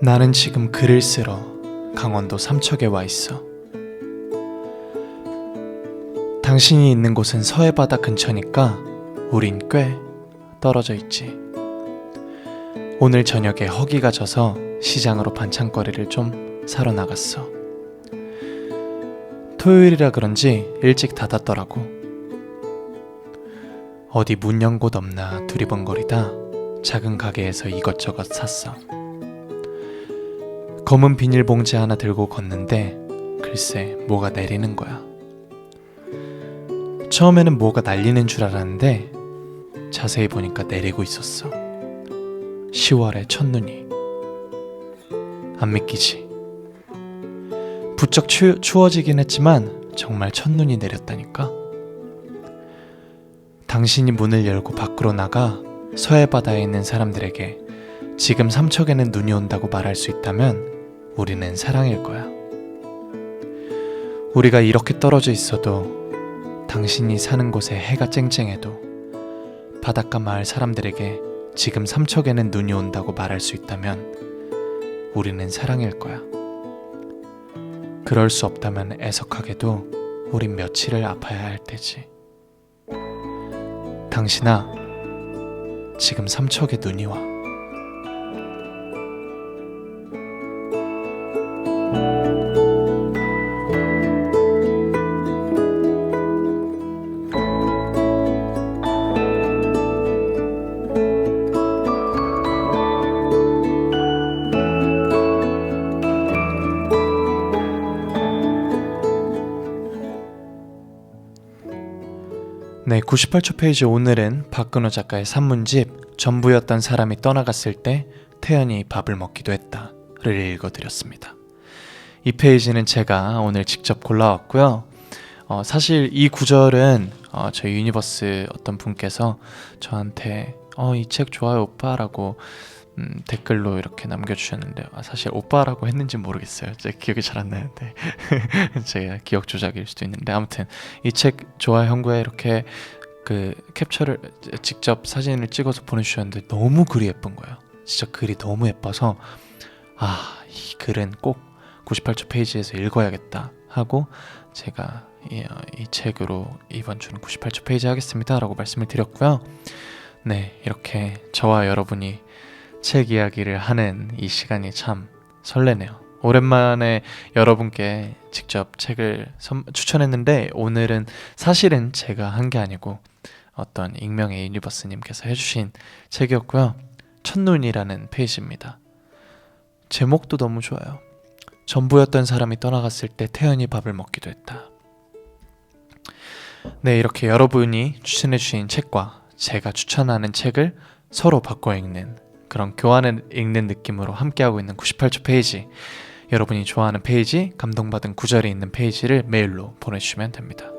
나는 지금 글을 쓰러 강원도 삼척에 와 있어. 당신이 있는 곳은 서해바다 근처니까 우린 꽤 떨어져 있지. 오늘 저녁에 허기가 져서 시장으로 반찬거리를 좀 사러 나갔어. 토요일이라 그런지 일찍 닫았더라고. 어디 문 연 곳 없나 두리번거리다 작은 가게에서 이것저것 샀어. 검은 비닐봉지 하나 들고 걷는데 글쎄 뭐가 내리는 거야. 처음에는 뭐가 날리는 줄 알았는데 자세히 보니까 내리고 있었어. 10월의 첫눈이. 안 믿기지. 부쩍 추, 추워지긴 했지만 정말 첫눈이 내렸다니까. 당신이 문을 열고 밖으로 나가 서해 바다에 있는 사람들에게 지금 삼척에는 눈이 온다고 말할 수 있다면 우리는 사랑일 거야. 우리가 이렇게 떨어져 있어도 당신이 사는 곳에 해가 쨍쨍해도 바닷가 마을 사람들에게 지금 삼척에는 눈이 온다고 말할 수 있다면 우리는 사랑일 거야. 그럴 수 없다면 애석하게도 우린 며칠을 아파야 할 테지. 당신아, 지금 삼척에 눈이 와. 네, 98초 페이지 오늘은 박근호 작가의 산문집 전부였던 사람이 떠나갔을 때 태연이 밥을 먹기도 했다를 읽어드렸습니다. 이 페이지는 제가 오늘 직접 골라왔고요. 어, 사실 이 구절은 어, 저희 유니버스 어떤 분께서 저한테 어, 이 책 좋아요 오빠라고 음, 댓글로 이렇게 남겨주셨는데 아, 사실 오빠라고 했는지 모르겠어요. 제 기억이 잘 안 나는데 제가 기억 조작일 수도 있는데 아무튼 이 책 좋아 형구에 이렇게 그 캡처를 직접 사진을 찍어서 보내주셨는데 너무 글이 예쁜 거예요. 진짜 글이 너무 예뻐서 아 이 글은 꼭 98초 페이지에서 읽어야겠다 하고 제가 이, 어, 이 책으로 이번 주는 98초 페이지 하겠습니다라고 말씀을 드렸고요. 네 이렇게 저와 여러분이 책 이야기를 하는 이 시간이 참 설레네요. 오랜만에 여러분께 직접 책을 선- 추천했는데 오늘은 사실은 제가 한 게 아니고 어떤 익명의 유니버스님께서 해주신 책이었고요. 첫눈이라는 페이지입니다. 제목도 너무 좋아요. 전부였던 사람이 떠나갔을 때 태연이 밥을 먹기도 했다. 네, 이렇게 여러분이 추천해주신 책과 제가 추천하는 책을 서로 바꿔 읽는 그런 교환을 읽는 느낌으로 함께하고 있는 98초 페이지. 여러분이 좋아하는 페이지, 감동받은 구절이 있는 페이지를 메일로 보내주시면 됩니다.